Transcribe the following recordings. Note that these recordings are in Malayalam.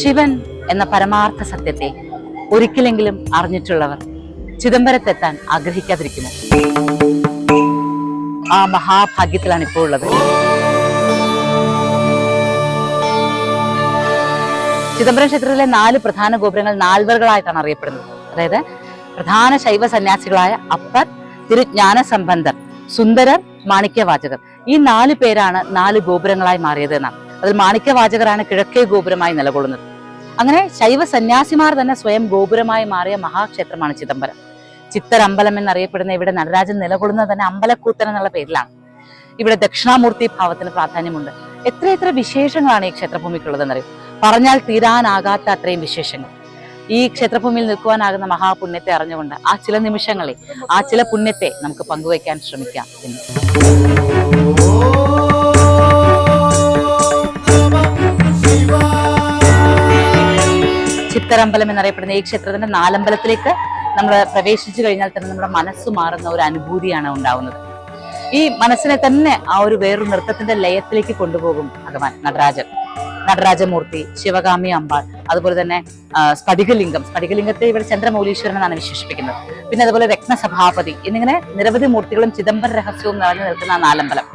ശിവൻ എന്ന പരമാർത്ഥ സത്യത്തെ ഒരിക്കലെങ്കിലും അറിഞ്ഞിട്ടുള്ളവർ ചിദംബരത്തെത്താൻ ആഗ്രഹിക്കാതിരിക്കുമോ? ആ മഹാഭാഗ്യത്തിലാണ് ഇപ്പോൾ ഉള്ളത്. ചിദംബരം ക്ഷേത്രത്തിലെ നാല് പ്രധാന ഗോപുരങ്ങൾ നാൽവറുകളായിട്ടാണ് അറിയപ്പെടുന്നത്. അതായത് പ്രധാന ശൈവ സന്യാസികളായ അപ്പർ തിരുജ്ഞാന സംബന്ധർ സുന്ദരർ മാണിക്യവാചകർ. ഈ നാല് പേരാണ് നാല് ഗോപുരങ്ങളായി മാറിയത് എന്നാണ് അതിൽ മാണിക്യവാചകരാണ് കിഴക്കേ ഗോപുരമായി നിലകൊള്ളുന്നത്. അങ്ങനെ ശൈവ സന്യാസിമാർ തന്നെ സ്വയം ഗോപുരമായി മാറിയ മഹാക്ഷേത്രമാണ് ചിദംബരം. ചിത്തരമ്പലം എന്നറിയപ്പെടുന്ന ഇവിടെ നടരാജൻ നിലകൊള്ളുന്നത് തന്നെ അമ്പലക്കൂത്തൻ എന്നുള്ള പേരിലാണ്. ഇവിടെ ദക്ഷിണാമൂർത്തി ഭാവത്തിന് പ്രാധാന്യമുണ്ട്. എത്രയെത്ര വിശേഷങ്ങളാണ് ഈ ക്ഷേത്രഭൂമിക്കുള്ളതെന്നറിയും? പറഞ്ഞാൽ തീരാനാകാത്ത അത്രയും വിശേഷങ്ങൾ. ഈ ക്ഷേത്രഭൂമിയിൽ നിൽക്കുവാനാകുന്ന മഹാപുണ്യത്തെ അറിഞ്ഞുകൊണ്ട് ആ ചില നിമിഷങ്ങളെ ആ ചില പുണ്യത്തെ നമുക്ക് പങ്കുവയ്ക്കാൻ ശ്രമിക്കാം എന്ന്. ചിത്തരമ്പലം എന്നറിയപ്പെടുന്ന ഈ ക്ഷേത്രത്തിന്റെ നാലമ്പലത്തിലേക്ക് നമ്മൾ പ്രവേശിച്ചു കഴിഞ്ഞാൽ തന്നെ നമ്മുടെ മനസ്സ് മാറുന്ന ഒരു അനുഭൂതിയാണ് ഉണ്ടാവുന്നത്. ഈ മനസ്സിനെ തന്നെ ആ ഒരു വേറൊരു നൃത്തത്തിന്റെ ലയത്തിലേക്ക് കൊണ്ടുപോകും ഭഗവാൻ നടരാജൻ. നടരാജമൂർത്തി ശിവകാമി അമ്പാൾ അതുപോലെ തന്നെ സ്ഫടികലിംഗം. സ്ഫടികലിംഗത്തെ ഇവിടെ ചന്ദ്രമൗലീശ്വരൻ എന്നാണ് വിശേഷിപ്പിക്കുന്നത്. പിന്നെ അതുപോലെ രത്നസഭാപതി എന്നിങ്ങനെ നിരവധി മൂർത്തികളും ചിദംബര രഹസ്യവും നിറഞ്ഞു നിൽക്കുന്ന ആ നാലമ്പലം.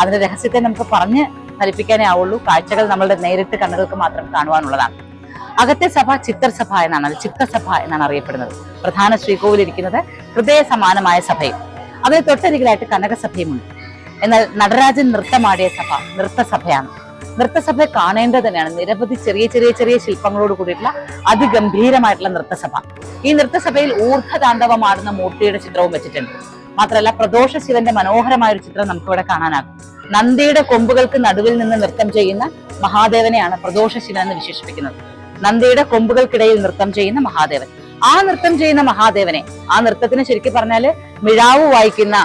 അതിന്റെ രഹസ്യത്തെ നമുക്ക് പറഞ്ഞ് ഫലിപ്പിക്കാനേ ആവുള്ളൂ. കാഴ്ചകൾ നമ്മളുടെ നേരിട്ട് കണ്ണുകൾക്ക് മാത്രം കാണുവാനുള്ളതാണ്. അകത്തെ സഭ ചിത്രസഭ എന്നാണ്. അത് ചിത്രസഭ എന്നാണ് അറിയപ്പെടുന്നത്. പ്രധാന ശ്രീകോവിൽ ഇരിക്കുന്നത് ഹൃദയ സമാനമായ സഭയും. അതിന് തൊട്ടരികിലായിട്ട് കനകസഭയുമുണ്ട്. എന്നാൽ നടരാജൻ നൃത്തമാടിയ സഭ നൃത്തസഭയാണ്. നൃത്തസഭ കാണേണ്ടത് തന്നെയാണ്. നിരവധി ചെറിയ ചെറിയ ചെറിയ ശില്പങ്ങളോട് കൂടിയിട്ടുള്ള അതിഗംഭീരമായിട്ടുള്ള നൃത്തസഭ. ഈ നൃത്തസഭയിൽ ഊർധതാണ്ഡവമാടുന്ന മൂർത്തിയുടെ ചിത്രവും വെച്ചിട്ടുണ്ട്. മാത്രമല്ല പ്രദോഷ ശിവന്റെ മനോഹരമായ ഒരു ചിത്രം നമുക്കിവിടെ കാണാനാകും. നന്ദിയുടെ കൊമ്പുകൾക്ക് നടുവിൽ നിന്ന് നൃത്തം ചെയ്യുന്ന മഹാദേവനെയാണ് പ്രദോഷ ശിവൻ എന്ന് വിശേഷിപ്പിക്കുന്നത്. നന്ദിയുടെ കൊമ്പുകൾക്കിടയിൽ നൃത്തം ചെയ്യുന്ന മഹാദേവൻ. ആ നൃത്തം ചെയ്യുന്ന മഹാദേവനെ ആ നൃത്തത്തിന് ശരിക്കും പറഞ്ഞാൽ മിഴാവ് വായിക്കുന്ന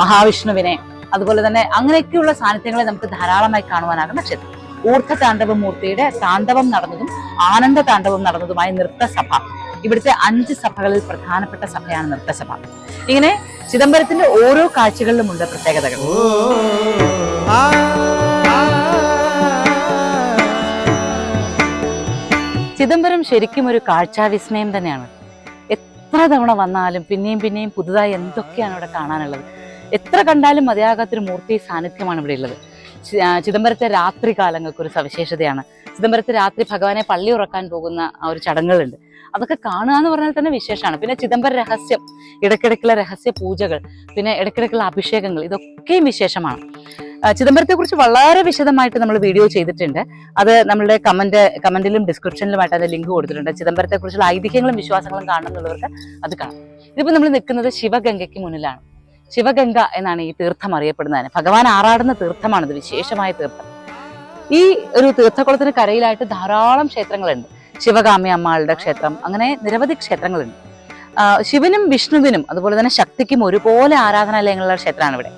മഹാവിഷ്ണുവിനെ അതുപോലെ തന്നെ അങ്ങനെയൊക്കെയുള്ള സാന്നിധ്യങ്ങളെ നമുക്ക് ധാരാളമായി കാണുവാനാകുന്ന ക്ഷേത്രം. ഊർദ്ധ താണ്ഡവ മൂർത്തിയുടെ താണ്ഡവം നടന്നതും ആനന്ദ താണ്ഡവം നടന്നതുമായ നൃത്തസഭ. ഇവിടുത്തെ അഞ്ച് സഭകളിൽ പ്രധാനപ്പെട്ട സഭയാണ് നൃത്തസഭ. ഇങ്ങനെ ചിദംബരത്തിന്റെ ഓരോ കാഴ്ചകളിലുമുണ്ട് പ്രത്യേകതകൾ. ചിദംബരം ശരിക്കും ഒരു കാഴ്ചാവിസ്മയം തന്നെയാണ്. എത്ര തവണ വന്നാലും പിന്നെയും പിന്നെയും പുതുതായി എന്തൊക്കെയാണ് ഇവിടെ കാണാനുള്ളത്? എത്ര കണ്ടാലും മതിയാകാത്തൊരു മൂർത്തി സാന്നിധ്യമാണ് ഇവിടെ ഉള്ളത്. ചിദംബരത്തെ രാത്രി കാലങ്ങൾക്ക് ഒരു സവിശേഷതയാണ്. ചിദംബരത്തെ രാത്രി ഭഗവാനെ പള്ളി ഉറക്കാൻ പോകുന്ന ആ ഒരു ചടങ്ങുകളുണ്ട്. അതൊക്കെ കാണുക എന്ന് പറഞ്ഞാൽ തന്നെ വിശേഷമാണ്. പിന്നെ ചിദംബര രഹസ്യം ഇടയ്ക്കിടയ്ക്കുള്ള രഹസ്യ പൂജകൾ പിന്നെ ഇടയ്ക്കിടയ്ക്കുള്ള അഭിഷേകങ്ങൾ ഇതൊക്കെയും വിശേഷമാണ്. ചിദംബരത്തെ കുറിച്ച് വളരെ വിശദമായിട്ട് നമ്മൾ വീഡിയോ ചെയ്തിട്ടുണ്ട്. അത് നമ്മളുടെ കമന്റ് കമന്റിലും ഡിസ്ക്രിപ്ഷനിലുമായിട്ട് അതിന്റെ ലിങ്ക് കൊടുത്തിട്ടുണ്ട്. ചിദംബരത്തെ കുറിച്ചുള്ള ഐതിഹ്യങ്ങളും വിശ്വാസങ്ങളും കാണുന്നുള്ളവർക്ക് അത് കാണാം. ഇതിപ്പോ നമ്മൾ നിൽക്കുന്നത് ശിവഗംഗയ്ക്ക് മുന്നിലാണ്. ശിവഗംഗ എന്നാണ് ഈ തീർത്ഥം അറിയപ്പെടുന്നത് ഭഗവാൻ ആറാടുന്ന തീർത്ഥമാണിത് വിശേഷമായ തീർത്ഥം. ഈ ഒരു തീർത്ഥക്കുളത്തിന് കരയിലായിട്ട് ധാരാളം ക്ഷേത്രങ്ങളുണ്ട്. ശിവകാമി അമ്മാളുടെ ക്ഷേത്രം അങ്ങനെ നിരവധി ക്ഷേത്രങ്ങളുണ്ട്. ശിവനും വിഷ്ണുവിനും അതുപോലെ തന്നെ ശക്തിക്കും ഒരുപോലെ ആരാധനാലയങ്ങളുള്ള ക്ഷേത്രമാണ് ഇവിടെ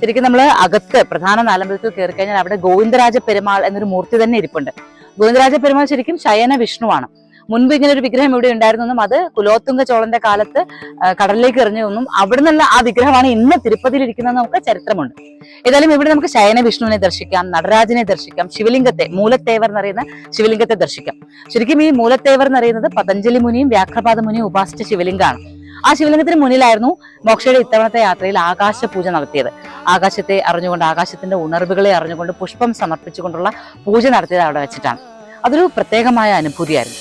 ശരിക്കും നമ്മൾ അകത്ത് പ്രധാന നാലമ്പലത്തിൽ കയറി കഴിഞ്ഞാൽ അവിടെ ഗോവിന്ദരാജ പെരുമാൾ എന്നൊരു മൂർത്തി തന്നെ ഇരിപ്പുണ്ട്. ഗോവിന്ദരാജ പെരുമാൾ ശരിക്കും ശയന വിഷ്ണുവാണ്. മുൻപ് ഇങ്ങനെ ഒരു വിഗ്രഹം ഇവിടെ ഉണ്ടായിരുന്നെന്നും അത് കുലോത്തുങ്ക ചോളന്റെ കാലത്ത് കടലിലേക്ക് എറിഞ്ഞതെന്നും അവിടെ നിന്നുള്ള ആ വിഗ്രഹമാണ് ഇന്ന് തിരുപ്പതിയിൽ ഇരിക്കുന്നതെന്ന് നമുക്ക് ചരിത്രമുണ്ട്. ഏതായാലും ഇവിടെ നമുക്ക് ശയന വിഷ്ണുവിനെ ദർശിക്കാം നടരാജനെ ദർശിക്കാം ശിവലിംഗത്തെ മൂലത്തേവർ എന്നറിയുന്ന ശിവലിംഗത്തെ ദർശിക്കാം. ശരിക്കും ഈ മൂലത്തേവർ എന്നറിയുന്നത് പതഞ്ജലി മുനിയും വ്യാഘ്രപാദ മുനിയും ഉപാസിച്ച ശിവലിംഗമാണ് ആ ശിവലിംഗത്തിന് മുന്നിലായിരുന്നു മോക്ഷയുടെ ഇത്തവണത്തെ യാത്രയിൽ ആകാശ പൂജ നടത്തിയത്. ആകാശത്തെ അറിഞ്ഞുകൊണ്ട് ആകാശത്തിന്റെ ഉണർവുകളെ അറിഞ്ഞുകൊണ്ട് പുഷ്പം സമർപ്പിച്ചുകൊണ്ടുള്ള പൂജ നടത്തിയത് അവിടെ വെച്ചിട്ടാണ്. അതൊരു പ്രത്യേകമായ അനുഭൂതിയായിരുന്നു.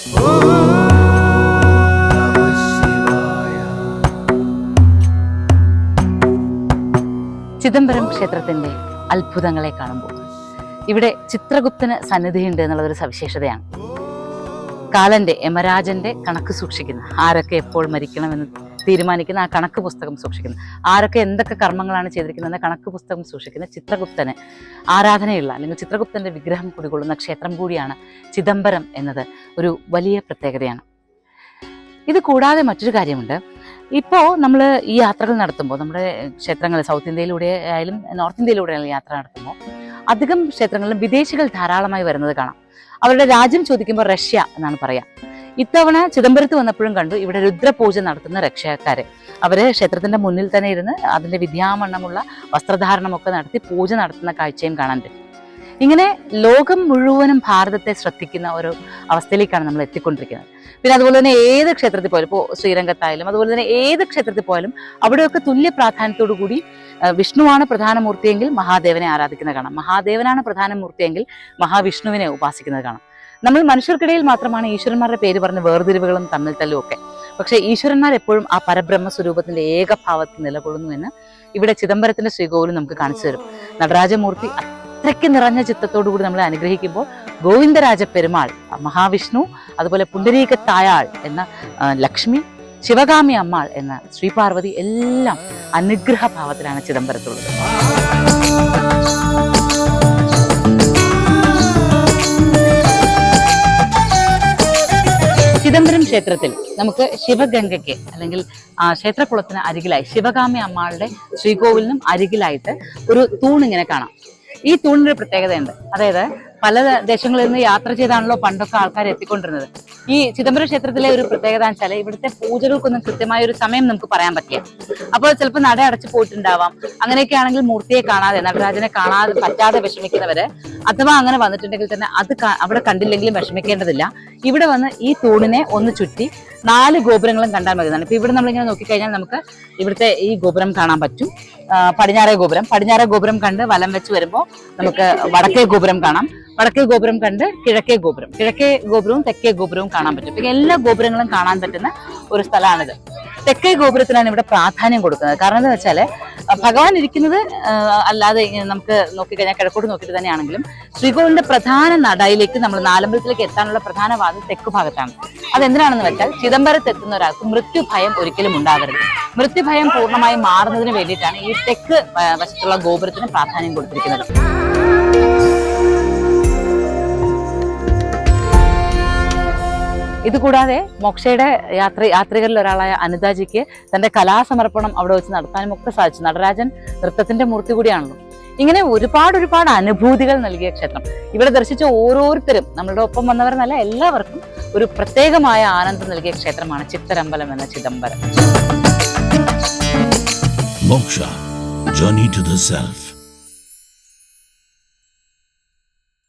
ചിദംബരം ക്ഷേത്രത്തിന്റെ അത്ഭുതങ്ങളെ കാണുമ്പോൾ ഇവിടെ ചിത്രഗുപ്തന് സന്നിധിയുണ്ട് എന്നുള്ളതൊരു സവിശേഷതയാണ്. കാലന്റെ യമരാജന്റെ കണക്ക് സൂക്ഷിക്കുന്ന ആരൊക്കെ എപ്പോൾ മരിക്കണമെന്ന് തീരുമാനിക്കുന്ന ആ കണക്ക് പുസ്തകം സൂക്ഷിക്കുന്നത് ആരൊക്കെ എന്തൊക്കെ കർമ്മങ്ങളാണ് ചെയ്തിരിക്കുന്നത് കണക്ക് പുസ്തകം സൂക്ഷിക്കുന്ന ചിത്രഗുപ്തന് ആരാധനയുള്ള അല്ലെങ്കിൽ ചിത്രഗുപ്തന്റെ വിഗ്രഹം കുടികൊള്ളുന്ന ക്ഷേത്രം കൂടിയാണ് ചിദംബരം എന്നത് ഒരു വലിയ പ്രത്യേകതയാണ്. ഇത് കൂടാതെ മറ്റൊരു കാര്യമുണ്ട്. ഇപ്പോൾ നമ്മൾ ഈ യാത്രകൾ നടത്തുമ്പോൾ നമ്മുടെ ക്ഷേത്രങ്ങൾ സൗത്ത് ഇന്ത്യയിലൂടെ ആയാലും നോർത്ത് ഇന്ത്യയിലൂടെ ആയാലും യാത്ര നടത്തുമ്പോൾ അധികം ക്ഷേത്രങ്ങളിലും വിദേശികൾ ധാരാളമായി വരുന്നത് കാണാം. അവരുടെ രാജ്യം ചോദിക്കുമ്പോൾ റഷ്യ എന്നാണ് പറയാം. ഇത്തവണ ചിദംബരത്ത് വന്നപ്പോഴും കണ്ടു ഇവിടെ രുദ്രപൂജ നടത്തുന്ന രക്ഷാക്കാരെ. അവർ ക്ഷേത്രത്തിന്റെ മുന്നിൽ തന്നെ ഇരുന്ന് അതിന്റെ വിദ്യാമണ്ണമുള്ള വസ്ത്രധാരണമൊക്കെ നടത്തി പൂജ നടത്തുന്ന കാഴ്ചയും കാണാൻ പറ്റും. ഇങ്ങനെ ലോകം മുഴുവനും ഭാരതത്തെ ശ്രദ്ധിക്കുന്ന ഒരു അവസ്ഥയിലേക്കാണ് നമ്മൾ എത്തിക്കൊണ്ടിരിക്കുന്നത്. പിന്നെ അതുപോലെ തന്നെ ഏത് ക്ഷേത്രത്തിൽ പോയാലും ഇപ്പോൾ ശ്രീരംഗത്തായാലും അതുപോലെ തന്നെ ഏത് ക്ഷേത്രത്തിൽ പോയാലും അവിടെയൊക്കെ തുല്യ പ്രാധാന്യത്തോടു കൂടി വിഷ്ണുവാണ് പ്രധാന മൂർത്തിയെങ്കിൽ മഹാദേവനെ ആരാധിക്കുന്നത് കാണാം. മഹാദേവനാണ് പ്രധാന മൂർത്തിയെങ്കിൽ മഹാവിഷ്ണുവിനെ ഉപാസിക്കുന്നത് കാണാം. നമ്മൾ മനുഷ്യർക്കിടയിൽ മാത്രമാണ് ഈശ്വരന്മാരുടെ പേര് പറഞ്ഞ വേർതിരിവുകളും തമ്മിൽ തല്ലും ഒക്കെ. പക്ഷേ ഈശ്വരന്മാർ എപ്പോഴും ആ പരബ്രഹ്മ സ്വരൂപത്തിന്റെ ഏകഭാവത്തിൽ നിലകൊള്ളുന്നു എന്ന് ഇവിടെ ചിദംബരത്തിന്റെ ശ്രീകോവിലും നമുക്ക് കാണിച്ചു തരും. നടരാജമൂർത്തി അത്രയ്ക്ക് നിറഞ്ഞ ചിത്തത്തോടു കൂടി നമ്മളെ അനുഗ്രഹിക്കുമ്പോൾ ഗോവിന്ദരാജ പെരുമാൾ മഹാവിഷ്ണു അതുപോലെ പുണ്ടരീക തായാൾ എന്ന ലക്ഷ്മി ശിവകാമി അമ്മാൾ എന്ന ശ്രീപാർവതി എല്ലാം അനുഗ്രഹ ഭാവത്തിലാണ് ചിദംബരത്തുള്ളത്. ചിദംബരം ക്ഷേത്രത്തിൽ നമുക്ക് ശിവഗംഗയ്ക്ക് അല്ലെങ്കിൽ ക്ഷേത്രക്കുളത്തിന് അരികിലായി ശിവകാമി അമ്മാളുടെ ശ്രീകോവിലിനും അരികിലായിട്ട് ഒരു തൂണിങ്ങനെ കാണാം. ഈ തൂണിനൊരു പ്രത്യേകതയുണ്ട്. അതായത് പല ദേശങ്ങളിൽ നിന്ന് യാത്ര ചെയ്താണല്ലോ പണ്ടൊക്കെ ആൾക്കാർ എത്തിക്കൊണ്ടിരുന്നത്. ഈ ചിദംബരം ക്ഷേത്രത്തിലെ ഒരു പ്രത്യേകത വെച്ചാൽ ഇവിടുത്തെ പൂജകൾക്കൊന്നും കൃത്യമായ ഒരു സമയം നമുക്ക് പറയാൻ പറ്റില്ല. അപ്പോൾ ചിലപ്പോൾ നട അടച്ചു പോയിട്ടുണ്ടാവാം. അങ്ങനെയൊക്കെ ആണെങ്കിൽ മൂർത്തിയെ കാണാതെ നടരാജനെ കാണാതെ പറ്റാതെ വിഷമിക്കുന്നവര് അഥവാ അങ്ങനെ വന്നിട്ടുണ്ടെങ്കിൽ തന്നെ അത് അവിടെ കണ്ടില്ലെങ്കിലും വിഷമിക്കേണ്ടതില്ല. ഇവിടെ വന്ന് ഈ തൂണിനെ ഒന്ന് ചുറ്റി നാല് ഗോപുരങ്ങളും കണ്ടാൽ മതി. ഇപ്പൊ ഇവിടെ നമ്മളിങ്ങനെ നോക്കിക്കഴിഞ്ഞാൽ നമുക്ക് ഇവിടുത്തെ ഈ ഗോപുരം കാണാൻ പറ്റും. പടിഞ്ഞാറേ ഗോപുരം. പടിഞ്ഞാറേ ഗോപുരം കണ്ട് വലം വെച്ച് വരുമ്പോൾ നമുക്ക് വടക്കേ ഗോപുരം കാണാം. വടക്കേ ഗോപുരം കണ്ട് കിഴക്കേ ഗോപുരം. കിഴക്കേ ഗോപുരവും തെക്കേ ഗോപുരവും കാണാൻ പറ്റും. ഇപ്പൊ എല്ലാ ഗോപുരങ്ങളും കാണാൻ പറ്റുന്ന ഒരു സ്ഥലമാണിത്. തെക്കേ ഗോപുരത്തിനാണ് ഇവിടെ പ്രാധാന്യം കൊടുക്കുന്നത്. കാരണം എന്താ വെച്ചാൽ അഹ് ഭഗവാൻ ഇരിക്കുന്നത് അല്ലാതെ നമുക്ക് നോക്കിക്കഴിഞ്ഞാൽ കിഴക്കോട്ട് നോക്കിയിട്ട് തന്നെയാണെങ്കിലും ശ്രീകോവിലിന്റെ പ്രധാന നടയിലേക്ക് നമ്മൾ നാലമ്പലത്തിലേക്ക് എത്താനുള്ള പ്രധാന വാദം തെക്ക് ഭാഗത്താണ്. അതെന്തിനാണെന്ന് വെച്ചാൽ ചിദംബരത്ത് എത്തുന്ന ഒരാൾക്ക് മൃത്യുഭയം ഒരിക്കലും ഉണ്ടാകരുത്. മൃത്യുഭയം പൂർണമായി മാറുന്നതിന് വേണ്ടിയിട്ടാണ് ഈ തെക്ക് വശത്തുള്ള ഗോപുരത്തിന് പ്രാധാന്യം കൊടുത്തിരിക്കുന്നത്. ഇതുകൂടാതെ മോക്ഷയുടെ യാത്ര യാത്രികരിൽ ഒരാളായ അനിതാജിക്ക് തന്റെ കലാസമർപ്പണം അവിടെ വെച്ച് നടത്താനും ഒക്കെ സാധിച്ചു. നടരാജൻ നൃത്തത്തിന്റെ മൂർത്തി കൂടിയാണല്ലോ. ഇങ്ങനെ ഒരുപാട് ഒരുപാട് അനുഭൂതികൾ നൽകിയ ക്ഷേത്രം ഇവിടെ ദർശിച്ച ഓരോരുത്തരും നമ്മളുടെ ഒപ്പം വന്നവരെന്നല്ല എല്ലാവർക്കും ഒരു പ്രത്യേകമായ ആനന്ദം നൽകിയ ക്ഷേത്രമാണ് ചിത്തരമ്പലം എന്ന Chidambaram Moksha journey to the self.